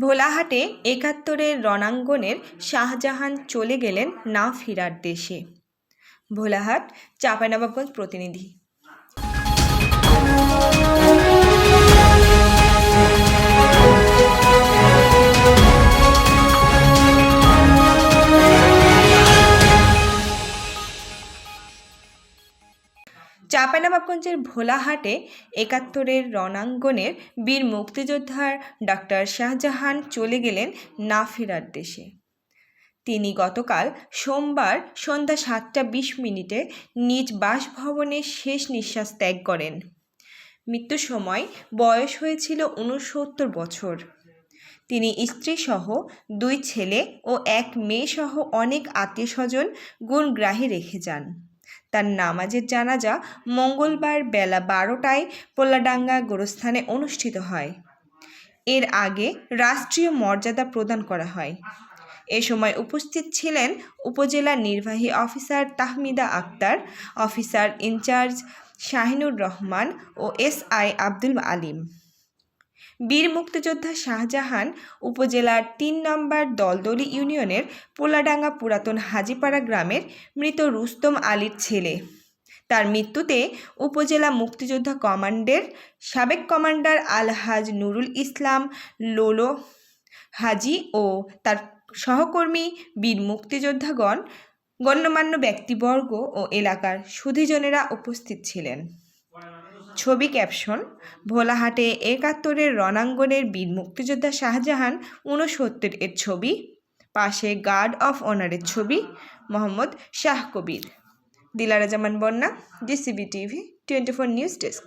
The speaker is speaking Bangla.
ভোলাহাটে একাত্তরের রণাঙ্গনের শাহজাহান চলে গেলেন না ফেরার দেশে। ভোলাহাট চাঁপাইনবাবগঞ্জ প্রতিনিধি। চাঁপাইনবাবগঞ্জের ভোলাহাটে একাত্তরের রণাঙ্গনের বীর মুক্তিযোদ্ধার ডক্টর শাহজাহান চলে গেলেন না ফেরার দেশে। তিনি গতকাল সোমবার সন্ধ্যা সাতটা বিশ মিনিটে নিজ বাসভবনে শেষ নিঃশ্বাস ত্যাগ করেন। মৃত্যুর সময় বয়স হয়েছিল উনসত্তর বছর। তিনি স্ত্রীসহ দুই ছেলে ও এক মেয়েসহ অনেক আত্মীয় স্বজন গুণগ্রাহী রেখে যান। তার নামাজের জানাজা মঙ্গলবার বেলা বারোটায় পোল্লাডাঙ্গা গোরস্থানে অনুষ্ঠিত হয়। এর আগে রাষ্ট্রীয় মর্যাদা প্রদান করা হয়। এ সময় উপস্থিত ছিলেন উপজেলা নির্বাহী officer Tahmida Akter, officer in charge Shahinur Rahman O SI Abdul Alim. বীর মুক্তিযোদ্ধা শাহজাহান উপজেলার তিন নম্বর দলদলি ইউনিয়নের পোলাডাঙ্গা পুরাতন হাজিপাড়া গ্রামের মৃত রুস্তম আলীর ছেলে। তার মৃত্যুতে উপজেলা মুক্তিযোদ্ধা কমান্ডের সাবেক কমান্ডার আলহাজ নুরুল ইসলাম লোলো হাজি ও তার সহকর্মী বীর মুক্তিযোদ্ধাগণ গণ্যমান্য ব্যক্তিবর্গ ও এলাকার সুধীজনেরা উপস্থিত ছিলেন। ছবি ক্যাপশন, ভোলাহাটে একাত্তরের রণাঙ্গনের বীর মুক্তিযোদ্ধা শাহজাহান ঊনসত্তর এর ছবি, পাশে গার্ড অফ অনারের ছবি, Mohammad Shah Kabir. Dilara Zaman Bonna DCB TV twenty four news desk